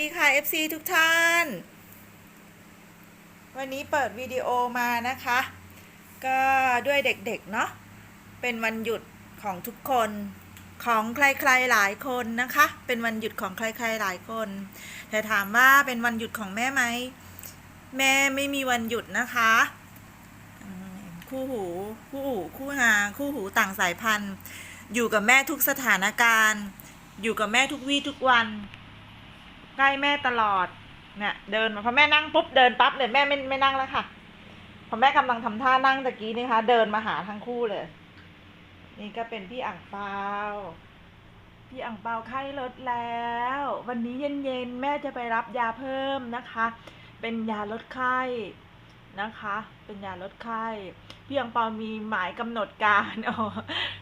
ดีค่ะ FC ทุกท่าน วันนี้เปิดวิดีโอมานะคะ ก็ด้วยเด็กๆเนาะเป็นวันหยุดของทุกคนของใครๆหลายคนนะคะ เป็นวันหยุดของใครๆหลายคน แต่ถามว่าเป็นวันหยุดของแม่ไหมแม่ไม่มีวันหยุดนะคะ คู่หู คู่หูคู่หาคู่หูต่างสายพันธุ์ อยู่กับแม่ทุกสถานการณ์ อยู่กับแม่ทุกวี่ทุกวัน ใกล้แม่ตลอด เนี่ย เดินมาพอแม่นั่งปุ๊บเดินปั๊บเลยแม่ไม่ไม่นั่งแล้วค่ะพอแม่กำลังทำท่านั่งตะกี้นี่คะ เดินมาหาทั้งคู่เลย นี่ก็เป็นพี่อ่างเปาพี่อ่างเปาไข้ลดแล้ว วันนี้เย็นๆแม่จะไปรับยาเพิ่มนะคะ เป็นยาลดไข้ นะคะ เป็นยาลดไข้พี่อังเปามีหมายกำหนดการอ๋อ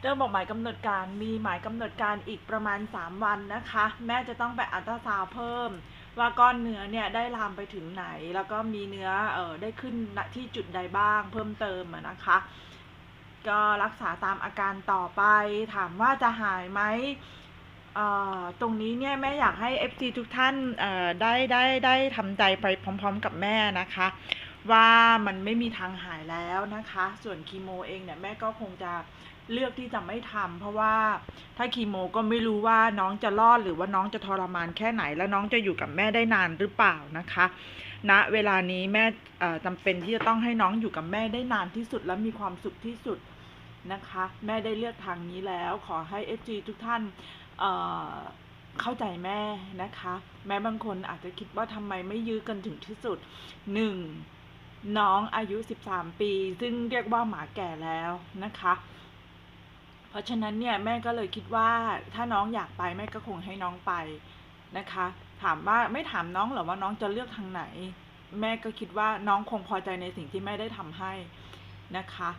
เรื่องบอกหมายกำหนดการมีหมายกำหนดการอีกประมาณ 3 วันนะคะ แม่จะต้องไปอัลตราซาวเพิ่ม ว่าก้อนเนื้อเนี่ยได้ลามไปถึงไหน แล้วก็มีเนื้อเออได้ขึ้นณที่จุดใดบ้าง เพิ่มเติมนะคะ ก็รักษาตามอาการต่อไป ถามว่าจะหายไหมตรงนี้เนี่ยแม่อยากให้ FC ทุกท่านได้ได้ได้ทำใจไปพร้อม ๆ กับแม่นะคะ ว่ามันไม่มีทางหายแล้วนะคะ ส่วนคีโมเองเนี่ยแม่ก็คงจะเลือกที่จะไม่ทำเพราะว่าถ้าคีโมก็ไม่รู้ว่าน้องจะรอดหรือว่าน้องจะทรมานแค่ไหน แล้วน้องจะอยู่กับแม่ได้นานหรือเปล่านะคะณนะเวลานี้แม่จำเป็นที่จะต้องให้น้องอยู่กับแม่ได้นานที่สุดและมีความสุขที่สุดนะคะ แม่ได้เลือกทางนี้แล้ว ขอให้ FG ทุกท่านเเข้าใจแม่นะคะ แม้บางคนอาจจะคิดว่าทำไมไม่ยื้อกันถึงที่สุดหนึ่ง น้องอายุ 13 ปี ซึ่งเรียกว่าหมาแก่แล้วนะคะ เพราะฉะนั้นเนี่ยแม่ก็เลยคิดว่าถ้าน้องอยากไปแม่ก็คงให้น้องไปนะคะ ถามว่าไม่ถามน้องหรอว่าน้องจะเลือกทางไหน แม่ก็คิดว่าน้องคงพอใจในสิ่งที่แม่ได้ทำให้นะคะ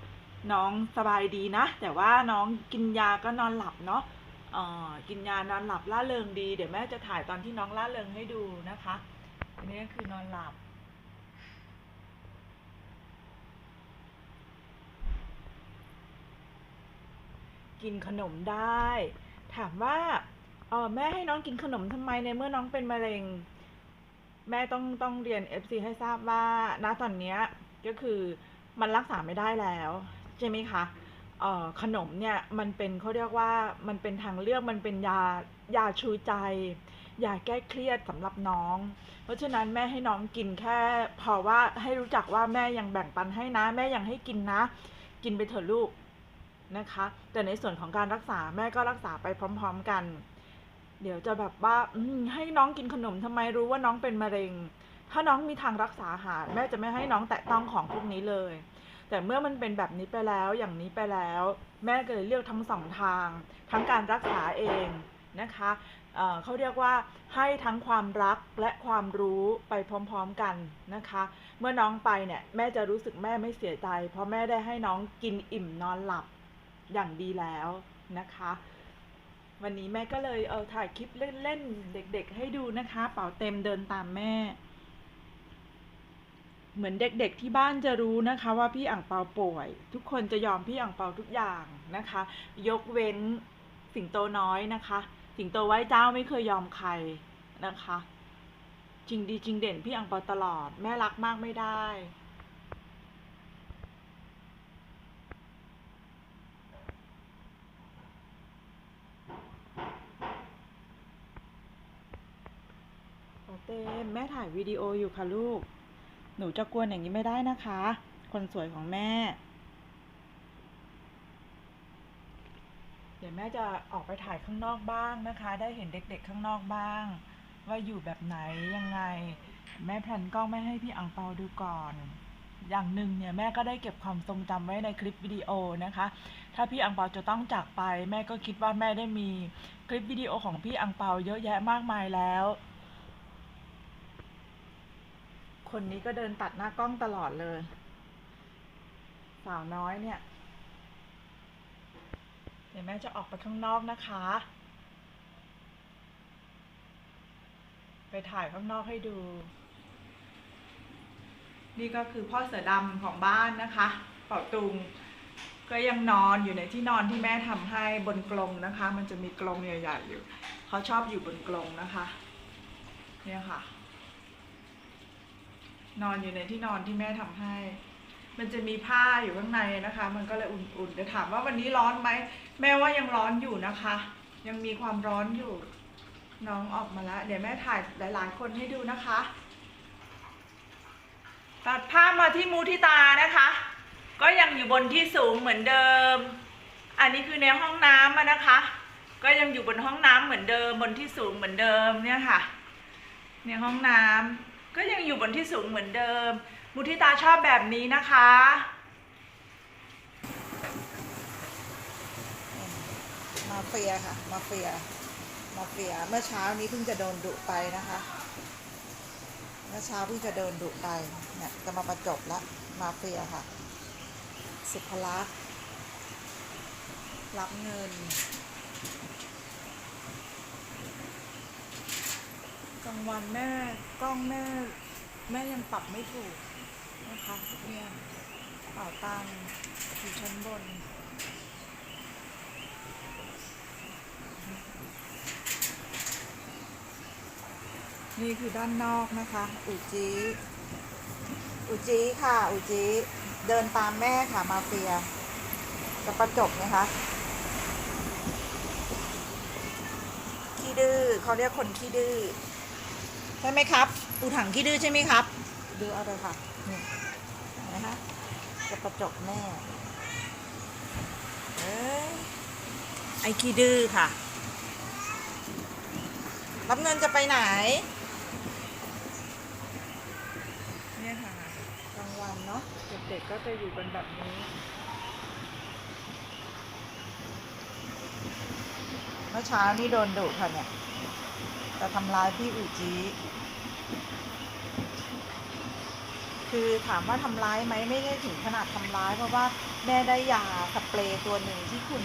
น้องสบายดีนะ แต่ว่าน้องกินยาก็นอนหลับเนาะเออกินยานอนหลับล่าเริงดี เดี๋ยวแม่จะถ่ายตอนที่น้องล่าเริงให้ดูนะคะอันนี้ก็คือนอนหลับ กินขนมได้ ถามว่าเออแม่ให้น้องกินขนมทำไมในเมื่อน้องเป็นมะเร็ง แม่ต้องต้องเรียน FC ให้ทราบว่าณตอนเนี้ยก็คือมันรักษาไม่ได้แล้วใช่ไหมคะเอ่อขนมเนี่ยมันเป็นเขาเรียกว่ามันเป็นทางเลือกมันเป็นยายาชูใจยาแก้เครียดสำหรับน้อง เพราะฉะนั้นแม่ให้น้องกินแค่ พอว่าให้รู้จักว่าแม่ยังแบ่งปันให้นะ แม่ยังให้กินนะ กินไปเถอะลูก นะคะ แต่ในส่วนของการรักษาแม่ก็รักษาไปพร้อม ๆกัน เดี๋ยวจะแบบว่าให้น้องกินขนมทำไมรู้ว่าน้องเป็นมะเร็ง ถ้าน้องมีทางรักษาหายแม่จะไม่ให้น้องแตะต้องของพวกนี้เลย แต่เมื่อมันเป็นแบบนี้ไปแล้วอย่างนี้ไปแล้ว แม่ก็เลยเลือกทั้งสองทาง ทั้งการรักษาเองนะคะเขาเรียกว่าให้ทั้งความรักและความรู้ไปพร้อมๆกันนะคะ เมื่อน้องไปเนี่ยแม่จะรู้สึกแม่ไม่เสียใจ เพราะแม่ได้ให้น้องกินอิ่มนอนหลับ อย่างดีแล้วนะคะ วันนี้แม่ก็เลยเออถ่ายคลิปเล่นๆเด็กๆให้ดูนะคะ เป๋าเต็มเดินตามแม่ เหมือนเด็กๆที่บ้านจะรู้นะคะว่าพี่อ่างเปาป่วย ทุกคนจะยอมพี่อ่างเปาทุกอย่างนะคะ ยกเว้นสิงโตน้อยนะคะ สิงโตไว้เจ้าไม่เคยยอมใครนะคะจริงดีจริงเด่นพี่อ่างเปาตลอด แม่รักมากไม่ได้ เต้มแม่ถ่ายวิดีโออยู่ค่ะลูก หนูจะกวนอย่างนี้ไม่ได้นะคะ คนสวยของแม่ เดี๋ยวแม่จะออกไปถ่ายข้างนอกบ้างนะคะ ได้เห็นเด็กๆข้างนอกบ้าง ว่าอยู่แบบไหนยังไง แม่แพลนกล้องไม่ให้พี่อังเปาดูก่อน อย่างหนึ่งเนี่ยแม่ก็ได้เก็บความทรงจำไว้ในคลิปวิดีโอนะคะ ถ้าพี่อังเปาจะต้องจากไป แม่ก็คิดว่าแม่ได้มีคลิปวิดีโอของพี่อังเปาเยอะแยะมากมายแล้ว คนนี้ก็เดินตัดหน้ากล้องตลอดเลย สาวน้อยเนี่ย เดี๋ยวแม่จะออกไปข้างนอกนะคะ ไปถ่ายข้างนอกให้ดู นี่ก็คือพ่อเสือดำของบ้านนะคะ เป่าตุง ก็ยังนอนอยู่ในที่นอนที่แม่ทำให้บนกรงนะคะ มันจะมีกรงใหญ่ๆอยู่ เขาชอบอยู่บนกรงนะคะ เนี่ยค่ะ นอนอยู่ในที่นอนที่แม่ทำให้ มันจะมีผ้าอยู่ข้างในนะคะ มันก็เลยอุ่นๆแต่ถามว่าวันนี้ร้อนไหมแม่ว่ายังร้อนอยู่นะคะ ยังมีความร้อนอยู่ น้องออกมาแล้ว เดี๋ยวแม่ถ่ายหลาย ๆ คนให้ดูนะคะ ตัดภามาที่มูทิตานะคะ ก็ยังอยู่บนที่สูงเหมือนเดิม อันนี้คือในห้องน้ำนะคะ ก็ยังอยู่บนห้องน้ำเหมือนเดิม บนที่สูงเหมือนเดิมเนี่ยค่ะ ในห้องน้ำ ก็ยังอยู่บนที่สูงเหมือนเดิม มุทิตาชอบแบบนี้นะคะ มาเฟียค่ะ มาเฟีย มาเฟีย เมื่อเช้านี้เพิ่งจะโดนดุไปนะคะ เมื่อเช้าเพิ่งจะโดนดุไป เนี่ยจะมาประจบละ มาเฟียค่ะ สุภลักษณ์รับเงิน กลางวันแม่กล้องแม่แม่ยังปรับไม่ถูกนะคะเนี่ยเป่าตังค์อยู่ชั้นบนนี่คือด้านนอกนะคะ อุจีอุจีค่ะ อุจีเดินตามแม่ค่ะ มาเฟียกับประจบนะคะขี้ดื้อเขาเรียกคนขี้ดื้อ ช่ไหมครับ อูถังขี้ดื้อใช่ไหมครับ ดูเอาเลยค่ะ นี่เห็นะคะกับประจบแม่เอ้ยไอ้ขี้ดื้อค่ะ รับเงินจะไปไหน เนี่ยค่ะกลางวันเนาะ เด็กๆก็จะอยู่กันแบบนี้เมื่อเช้านี่โดนดุค่ะเนี่ยจะทำร้ายพี่อุจี คือถามว่าทำร้ายไหมไม่ได้ถึงขนาดทำร้าย เพราะว่าแม่ได้ยาสเปรย์ตัวหนึ่งที่คุณ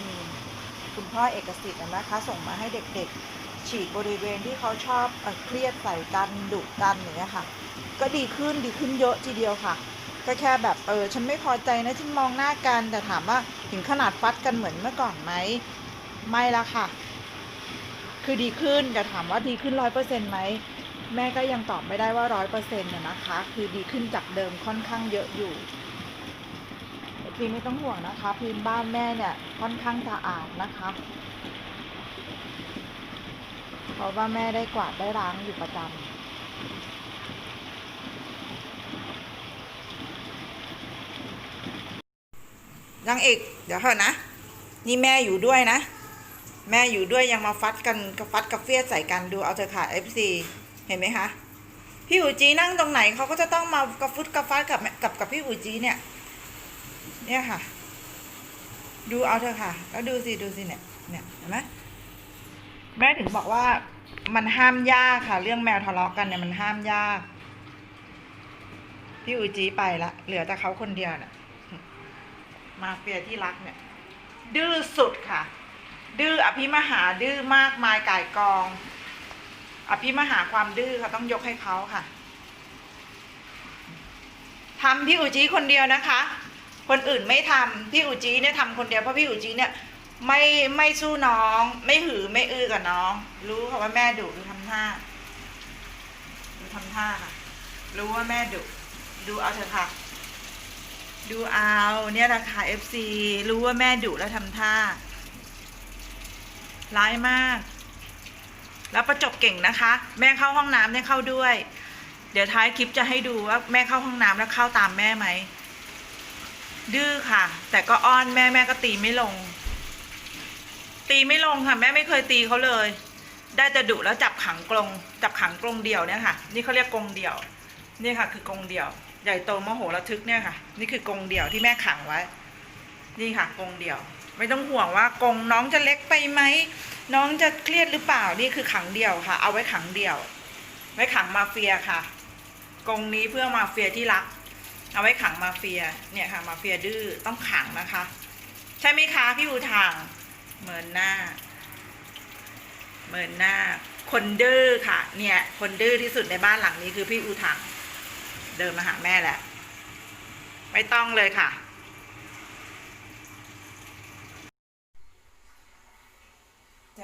คุณพ่อเอกสิทธิ์นะคะ ส่งมาให้เด็กๆ ฉีดบริเวณที่เขาชอบเครียดใส่กันดุกันอย่างเงี้ยค่ะ ก็ดีขึ้นดีขึ้นเยอะทีเดียวค่ะก็แค่แบบเออฉันไม่พอใจนะที่มองหน้ากันแต่ถามว่าถึงขนาดฟัดกันเหมือนเมื่อก่อนไหมไม่ละค่ะ คือดีขึ้นแต่ถามว่าดีขึ้นร้อยเปอร์เซ็นต์ไหม แม่ก็ยังตอบไม่ได้ว่าร้อยเปอร์เซ็นต์นะคะ คือดีขึ้นจากเดิมค่อนข้างเยอะอยู่พีไม่ต้องห่วงนะคะ พื้นบ้านแม่เนี่ยค่อนข้างสะอาดนะคะเพราะว่าแม่ได้กวาดได้ล้างอยู่ประจำยังอีกเดี๋ยวเถอะนะ นี่แม่อยู่ด้วยนะ แม่อยู่ด้วยยังมาฟัดกันกฟัดกระเฟียใส่กันดูเอาเธอะค่ะ FC เห็นไหมคะพี่อูจีนั่งตรงไหนเขาก็จะต้องมากระฟุดกระฟัดกับกับกับพี่อูจีเนี่ย เนี่ยค่ะ ดูเอาเถอะค่ะ แล้วดูสิดูสิเนี่ยเนี่ยเห็นไหมแม่ถึงบอกว่ามันห้ามยากค่ะ เรื่องแมวทะเลาะกันเนี่ยมันห้ามยาก พี่อูจีไปละเหลือแต่เขาคนเดียวน่ะมาเฟียที่รักเนี่ย ดื้อสุดค่ะ ดื้ออภิมหาดื้อมากมายก่ายกอง อภิมหาความดื้อค่ะต้องยกให้เขาค่ะทำพี่อุจีคนเดียวนะคะ คนอื่นไม่ทำพี่อุจีเนี่ยทำคนเดียวเพราะพี่อุจีเนี่ยไม่ไม่สู้น้อง ไม่หือไม่อื้อกับน้อง รู้ค่ะว่าแม่ดุดูทำท่าดูทำท่าค่ะรู้ว่าแม่ดุดูเอาเถอะค่ะ ดูเอาเนี่ยแหละค่ะ FC รู้ว่าแม่ดุแล้วทำท่าร้ายมาก แล้วประจบเก่งนะคะ แม่เข้าห้องน้ำเนี่ยเข้าด้วย เดี๋ยวท้ายคลิปจะให้ดูว่าแม่เข้าห้องน้ำแล้วเข้าตามแม่ไหม ดื้อค่ะ แต่ก็อ้อนแม่แม่ก็ตีไม่ลง ตีไม่ลงค่ะ แม่ไม่เคยตีเขาเลย ได้แต่ดุแล้วจับขังกรงจับขังกรงเดี่ยวเนี่ยค่ะ นี่เขาเรียกกรงเดี่ยว นี่ค่ะ คือกรงเดี่ยว ใหญ่โตมโหระทึกเนี่ยค่ะ นี่คือกรงเดี่ยวที่แม่ขังไว้ นี่ค่ะกรงเดี่ยว ไม่ต้องห่วงว่ากงน้องจะเล็กไปไหมน้องจะเครียดหรือเปล่านี่คือขังเดี่ยวค่ะ เอาไว้ขังเดี่ยว ไว้ขังมาเฟียค่ะกงนี้เพื่อมาเฟียที่รัก เอาไว้ขังมาเฟียเนี่ยค่ะ มาเฟียดื้อต้องขังนะคะ ใช่ไหมคะพี่อูทางเหมือนหน้าเหมือนหน้า คนดื้อค่ะ เนี่ย คนดื้อที่สุดในบ้านหลังนี้คือพี่อูถังเดินมาหาแม่แหละไม่ต้องเลยค่ะ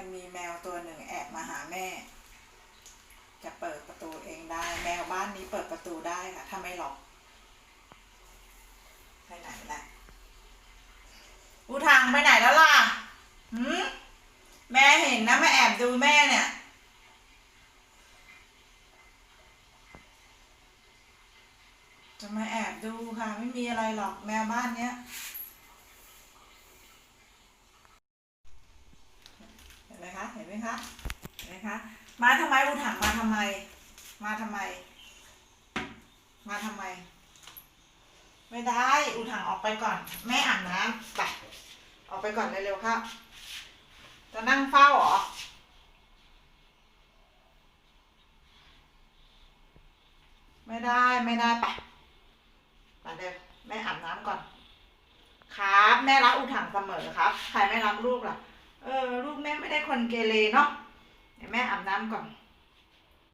จะมีแมวตัวหนึ่งแอบมาหาแม่ จะเปิดประตูเองได้ แมวบ้านนี้เปิดประตูได้ค่ะ ถ้าไม่ล็อกไปไหนละอูทางไปไหนแล้วล่ะหืมแม่เห็นนะม่แอบดูแม่เนี่ยจะมาแอบดูค่ะ ไม่มีอะไรหรอกแมวบ้านเนี้ย เห็นไหมคะเห็นไหมคะมคะมาทำไมอูถังมาทำไม มาทำไม มาทำไม ไม่ได้อูถังออกไปก่อน แม่อาบน้ำไปออกไปก่อนเร็วๆครับจะนั่งเฝ้าเหรอไม่ได้ไม่ได้ไปไปเดี๋ยวแม่อาบน้ำก่อน ครับ แม่รักอูถังเสมอครับ ใครไม่รักลูกล่ะ เออลูกแม่ไม่ได้คนเกเรเนาะเดี๋ยวแม่อาบน้ำก่อน